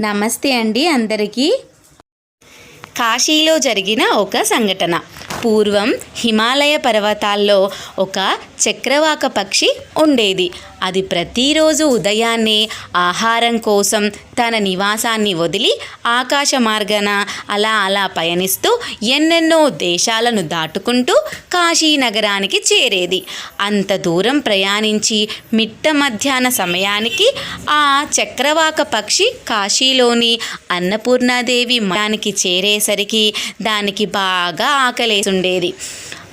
నమస్తే అండి అందరికీ. కాశీలో జరిగిన ఒక సంఘటన. పూర్వం హిమాలయ పర్వతాల్లో ఒక చక్రవాక పక్షి ఉండేది. అది ప్రతిరోజు ఉదయాన్నే ఆహారం కోసం తన నివాసాన్ని వదిలి ఆకాశ మార్గాన అలా అలా పయనిస్తూ ఎన్నెన్నో దేశాలను దాటుకుంటూ కాశీ నగరానికి చేరేది. అంత దూరం ప్రయాణించి మిట్ట మధ్యాహ్న సమయానికి ఆ చక్రవాక పక్షి కాశీలోని అన్నపూర్ణాదేవి మఠానికి చేరేసరికి దానికి బాగా ఆకలేసుండేది.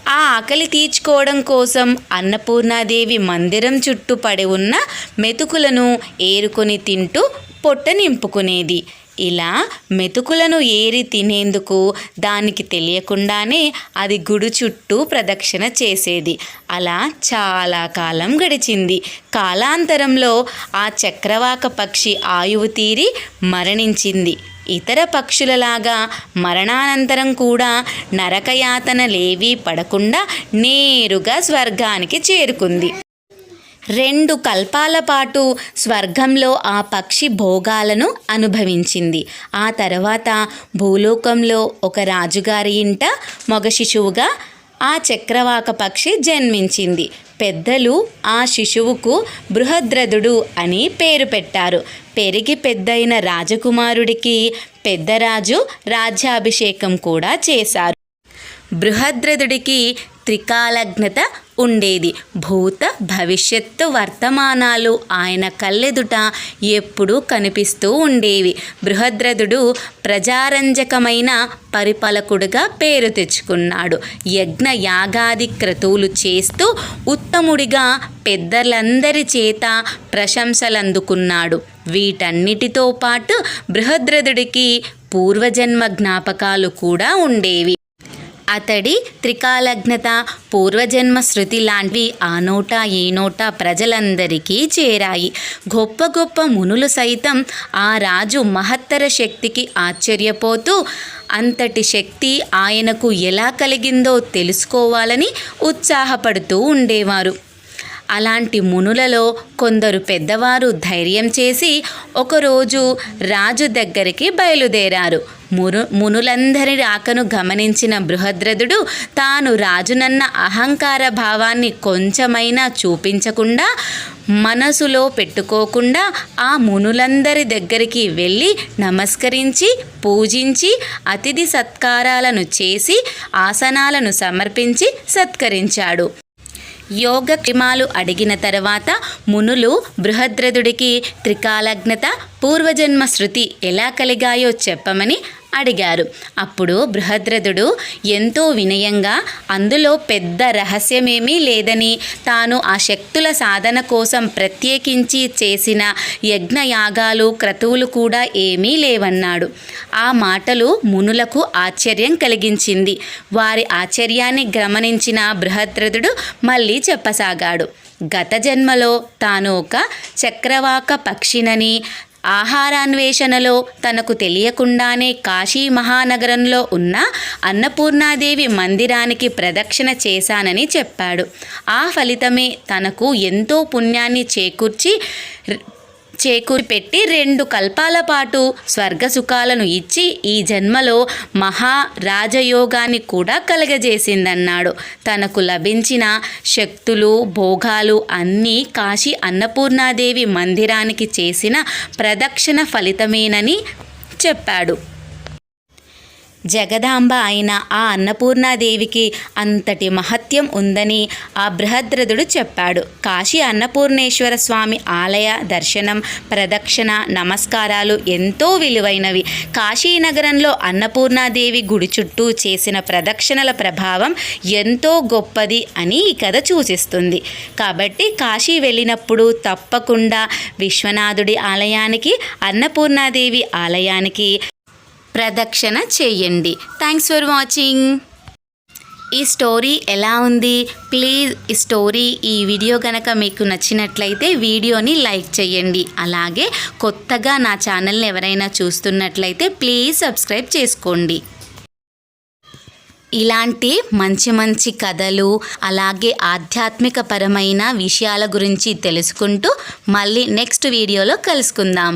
ఆ ఆకలి తీర్చుకోవడం కోసం అన్నపూర్ణాదేవి మందిరం చుట్టూ పడి ఉన్న మెతుకులను ఏరుకొని తింటూ పొట్ట నింపుకునేది. ఇలా మెతుకులను ఏరి తినేందుకు దానికి తెలియకుండానే అది గుడి చుట్టూ ప్రదక్షిణ చేసేది. అలా చాలా కాలం గడిచింది. కాలాంతరంలో ఆ చక్రవాక పక్షి ఆయువు తీరి మరణించింది. ఇతర పక్షులలాగా మరణానంతరం కూడా నరకయాతనలేవీ పడకుండా నేరుగా స్వర్గానికి చేరుకుంది. రెండు కల్పాల పాటు స్వర్గంలో ఆ పక్షి భోగాలను అనుభవించింది. ఆ తర్వాత భూలోకంలో ఒక రాజుగారి ఇంట మగ శిశువుగా ఆ చక్రవాక పక్షి జన్మించింది. పెద్దలు ఆ శిశువుకు బృహద్రథుడు అని పేరు పెట్టారు. పెరిగి పెద్దయిన రాజకుమారుడికి పెద్దరాజు రాజ్యాభిషేకం కూడా చేశారు. బృహద్రథుడికి త్రికాలజ్ఞత ఉండేది. భూత భవిష్యత్తు వర్తమానాలు ఆయన కళ్ళెదుట ఎప్పుడూ కనిపిస్తూ ఉండేవి. బృహద్రథుడు ప్రజారంజకమైన పరిపాలకుడుగా పేరు తెచ్చుకున్నాడు. యజ్ఞ యాగాది క్రతువులు చేస్తూ ఉత్తముడిగా పెద్దలందరి చేత ప్రశంసలందుకున్నాడు. వీటన్నిటితో పాటు బృహద్రథుడికి పూర్వజన్మ జ్ఞాపకాలు కూడా ఉండేవి. అతడి త్రికాలజ్ఞత పూర్వజన్మ శృతి లాంటివి ఆ నోట ఈ నోట ప్రజలందరికీ చేరాయి. గొప్ప గొప్ప మునులు సైతం ఆ రాజు మహత్తర శక్తికి ఆశ్చర్యపోతూ అంతటి శక్తి ఆయనకు ఎలా కలిగిందో తెలుసుకోవాలని ఉత్సాహపడుతూ ఉండేవారు. అలాంటి మునులలో కొందరు పెద్దవారు ధైర్యం చేసి ఒకరోజు రాజు దగ్గరికి బయలుదేరారు. మును మునులందరి రాకను గమనించిన బృహద్రథుడు తాను రాజునన్న అహంకార భావాన్ని కొంచెమైనా చూపించకుండా మనసులో పెట్టుకోకుండా ఆ మునులందరి దగ్గరికి వెళ్ళి నమస్కరించి పూజించి అతిథి సత్కారాలను చేసి ఆసనాలను సమర్పించి సత్కరించాడు. యోగ క్రిమాలు అడిగిన తర్వాత మునులు బృహద్రథుడికి త్రికాలజ్ఞత పూర్వజన్మ శృతి ఎలా కలిగాయో చెప్పమని అడిగారు. అప్పుడు బృహద్రథుడు ఎంతో వినయంగా అందులో పెద్ద రహస్యమేమీ లేదని తాను ఆ శక్తుల సాధన కోసం ప్రత్యేకించి చేసిన యజ్ఞయాగాలు క్రతువులు కూడా ఏమీ లేవన్నాడు. ఆ మాటలు మునులకు ఆశ్చర్యం కలిగించింది. వారి ఆశ్చర్యాన్ని గమనించిన బృహద్రథుడు మళ్ళీ చెప్పసాగాడు. గత జన్మలో తాను ఒక చక్రవాక పక్షినని ఆహారాన్వేషణలో తనకు తెలియకుండానే కాశీ మహానగరంలో ఉన్న అన్నపూర్ణాదేవి మందిరానికి ప్రదక్షిణ చేశానని చెప్పాడు. ఆ ఫలితమే తనకు ఎంతో పుణ్యాన్ని చేకూర్చి చేకూరి పెట్టి రెండు కల్పాల పాటు స్వర్గ సుఖాలను ఇచ్చి ఈ జన్మలో మహా రాజయోగాన్ని కూడా కలగజేసిందన్నాడు. తనకు లభించిన శక్తులు భోగాలు అన్నీ కాశీ అన్నపూర్ణాదేవి మందిరానికి చేసిన ప్రదక్షిణ ఫలితమేనని చెప్పాడు. జగదాంబ అయిన ఆ అన్నపూర్ణాదేవికి అంతటి మహత్యం ఉందని ఆ బృహద్రథుడు చెప్పాడు. కాశీ అన్నపూర్ణేశ్వర స్వామి ఆలయ దర్శనం ప్రదక్షిణ నమస్కారాలు ఎంతో విలువైనవి. కాశీనగరంలో అన్నపూర్ణాదేవి గుడి చుట్టూ చేసిన ప్రదక్షిణల ప్రభావం ఎంతో గొప్పది అని ఈ కథ సూచిస్తుంది. కాబట్టి కాశీ వెళ్ళినప్పుడు తప్పకుండా విశ్వనాథుడి ఆలయానికి అన్నపూర్ణాదేవి ఆలయానికి ప్రదక్షిణ చేయండి. థ్యాంక్స్ ఫర్ వాచింగ్ ఈ స్టోరీ ఎలా ఉంది? ప్లీజ్ ఈ స్టోరీ ఈ వీడియో కనుక మీకు నచ్చినట్లయితే వీడియోని లైక్ చేయండి. అలాగే కొత్తగా నా ఛానల్ని ఎవరైనా చూస్తున్నట్లయితే ప్లీజ్ సబ్స్క్రైబ్ చేసుకోండి. ఇలాంటి మంచి మంచి కథలు అలాగే ఆధ్యాత్మిక పరమైన విషయాల గురించి తెలుసుకుంటూ మళ్ళీ నెక్స్ట్ వీడియోలో కలుసుకుందాం.